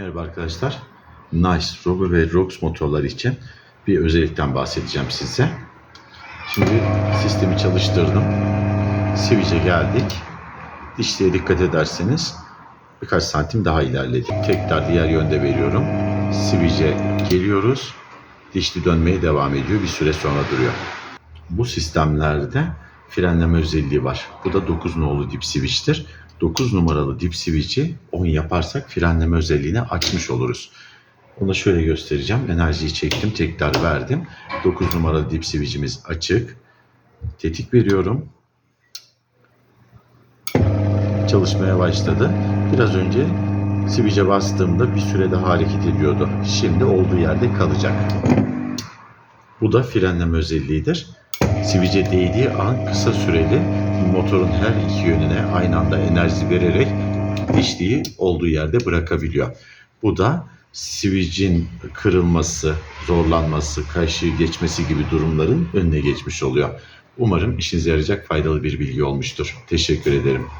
Merhaba arkadaşlar. Nice, Robo ve Rox motorları için bir özellikten bahsedeceğim size. Şimdi sistemi çalıştırdım. Switch'e geldik. Dişliğe dikkat ederseniz birkaç santim daha ilerledik. Tekrar diğer yönde veriyorum. Switch'e geliyoruz. Dişli dönmeye devam ediyor. Bir süre sonra duruyor. Bu sistemlerde frenleme özelliği var. Bu da 9 nolu dip switch'tir. 9 numaralı dip switch'i 10 yaparsak frenleme özelliğini açmış oluruz. Onu şöyle göstereceğim. Enerjiyi çektim, tekrar verdim. 9 numaralı dip switch'imiz açık. Tetik veriyorum. Çalışmaya başladı. Biraz önce switch'e bastığımda bir süre daha hareket ediyordu. Şimdi olduğu yerde kalacak. Bu da frenleme özelliğidir. Switch'e değdiği an kısa süreli motorun her iki yönüne aynı anda enerji vererek dişliği olduğu yerde bırakabiliyor. Bu da switch'in kırılması, zorlanması, kaşığı geçmesi gibi durumların önüne geçmiş oluyor. Umarım işinize yarayacak faydalı bir bilgi olmuştur. Teşekkür ederim.